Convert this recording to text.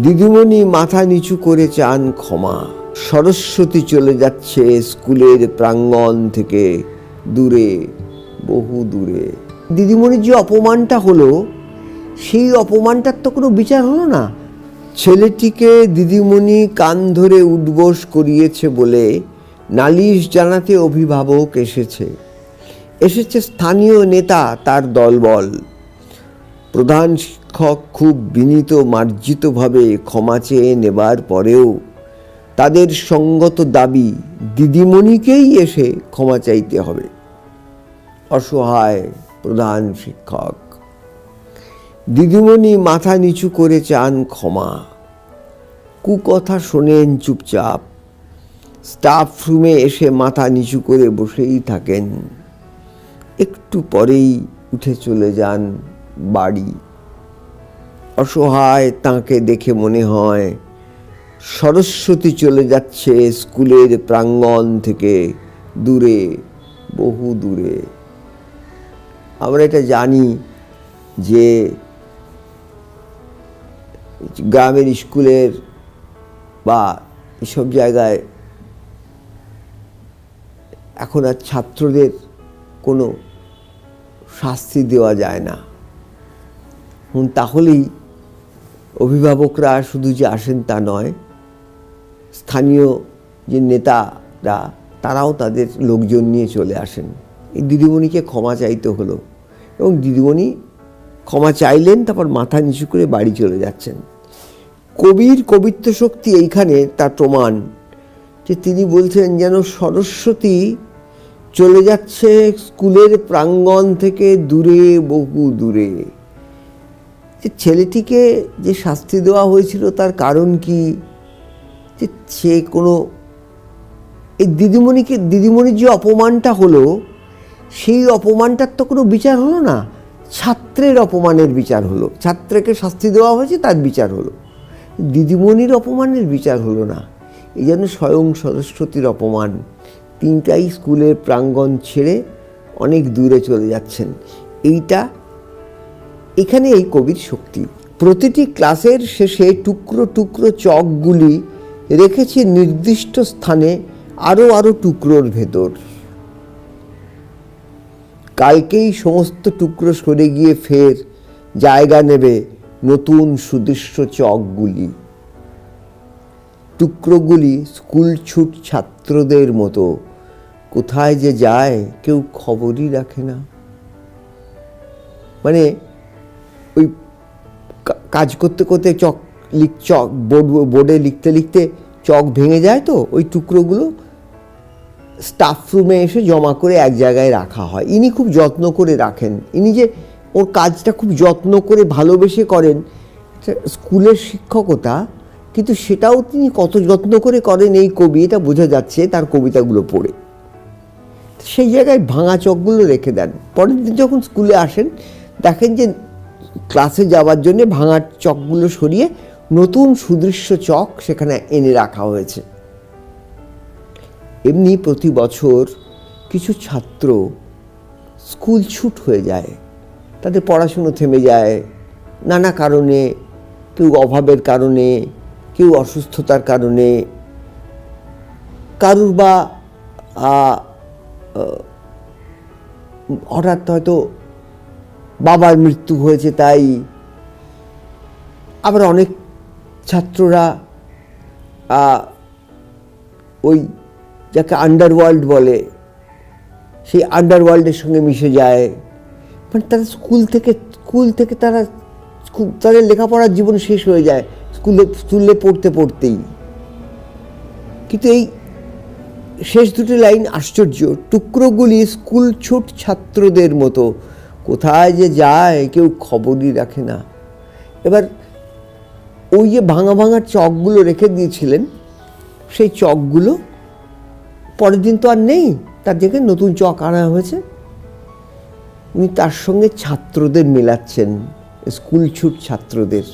দিদিমণি মাথা নিচু করে চান ক্ষমা। সরস্বতী চলে যাচ্ছে স্কুলের প্রাঙ্গণ থেকে দূরে, বহু দূরে। দিদিমণির যে অপমানটা হলো, সেই অপমানটার তো কোনো বিচার হলো না। ছেলেটিকে দিদিমণি কান ধরে উদ্বোস করিয়েছে বলে নালিশ জানাতে অভিভাবক এসেছে। এসেছে স্থানীয় নেতা তার দলবল। প্রধান শিক্ষক খুব বিনীত মার্জিতভাবে ক্ষমা চেয়ে নেবার পরেও তাদের সঙ্গত দাবি দিদিমণিকেই এসে ক্ষমা চাইতে হবে। অসহায় প্রধান শিক্ষক, দিদিমণি মাথা নিচু করে চান ক্ষমা। কুকথা শোনেন চুপচাপ, স্টাফ রুমে এসে মাথা নিচু করে বসেই থাকেন। একটু পরেই উঠে চলে যান বাড়ি। অসহায় তাকে দেখে মনে হয় সরস্বতী চলে যাচ্ছে স্কুলের প্রাঙ্গণ থেকে দূরে, বহু দূরে। আমরা এটা জানি যে গ্রামের স্কুলের বা এসব জায়গায় এখন আর ছাত্রদের কোনো শাস্তি দেওয়া যায় না। তাহলেই অভিভাবকরা শুধু যে আসেন তা নয়, স্থানীয় যে নেতারা, তারাও তাদের লোকজন নিয়ে চলে আসেন। এই দিদিমণিকে ক্ষমা চাইতে হলো এবং দিদিমণি ক্ষমা চাইলেন, তারপর মাথা নিচু করে বাড়ি চলে যাচ্ছেন। কবির কবিত্ব শক্তি এইখানে তার প্রমাণ যে তিনি বলছেন যেন সরস্বতী চলে যাচ্ছে স্কুলের প্রাঙ্গণ থেকে দূরে, বহু দূরে। যে ছেলেটিকে যে শাস্তি দেওয়া হয়েছিল তার কারণ কি? যে সে কোনো এই দিদিমণিকে, দিদিমণির যে অপমানটা হলো, সেই অপমানটার তো কোনো বিচার হলো না। ছাত্রের অপমানের বিচার হলো। ছাত্রকে শাস্তি দেওয়া হয়েছে, তার বিচার হলো। দিদিমণির অপমানের বিচার হলো না। এই জন্য স্বয়ং সরস্বতীর অপমান। তিনটাই স্কুলের প্রাঙ্গণ ছেড়ে অনেক দূরে চলে যাচ্ছেন। এইটা এখানে এই কবির শক্তি। প্রতিটি ক্লাসের শেষে টুকরো টুকরো চকগুলি রেখেছে নির্দিষ্ট স্থানে আরও আরও টুকরোর ভেতর। কালকেই সমস্ত টুকরো সরে গিয়ে ফের জায়গা নেবে নতুন সুদৃশ্য চকগুলি। টুকরোগুলি স্কুল ছুট ছাত্রদের মতো। কোথায় যে যায় কেউ খবরই রাখে না। মানে কাজ করতে করতে চক লিখ, চক, বোর্ড, বোর্ডে লিখতে লিখতে চক ভেঙে যায় তো, ওই টুকরোগুলো স্টাফ রুমে এসে জমা করে এক জায়গায় রাখা হয়। ইনি খুব যত্ন করে রাখেন। ইনি যে ওর কাজটা খুব যত্ন করে ভালোবেসে করেন স্কুলের শিক্ষকতা, কিন্তু সেটাও তিনি কত যত্ন করে করেন এই কবি, এটা বোঝা যাচ্ছে তার কবিতাগুলো পড়ে। সেই জায়গায় ভাঙা চকগুলো রেখে দেন। পরের দিন যখন স্কুলে আসেন, দেখেন যে ক্লাসে যাওয়ার জন্য ভাঙার চকগুলো সরিয়ে নতুন সুদৃশ্য চক সেখানে এনে রাখা হয়েছে। এমনি প্রতি বছর কিছু ছাত্র স্কুল ছুট হয়ে যায়, তাদের পড়াশুনো থেমে যায়, নানা কারণে, কেউ অভাবের কারণে, কেউ অসুস্থতার কারণে, কারুর বা হঠাৎ হয়তো বাবার মৃত্যু হয়েছে তাই। আবার অনেক ছাত্ররা ওই যাকে আন্ডারওয়ার্ল্ড বলে, সেই আন্ডারওয়ার্ল্ডের সঙ্গে মিশে যায়। মানে তারা স্কুল থেকে স্কুল থেকে তারা স্কুল, তাদের লেখাপড়ার জীবন শেষ হয়ে যায় স্কুলে স্কুলে পড়তে পড়তেই। কিন্তু এই শেষ দুটি লাইন আশ্চর্য। টুকরোগুলি স্কুল ছুট ছাত্রদের মতো। কোথায় যে যায়, কেউ খবরই রাখে না। এবার ওই যে ভাঙা ভাঙা চকগুলো রেখে দিয়েছিলেন, সেই চকগুলো পরের দিন তো আর নেই, তার জায়গায় নতুন চক আনা হয়েছে। উনি তার সঙ্গে ছাত্রদের মেলাচ্ছেন, স্কুল ছুট ছাত্রদের।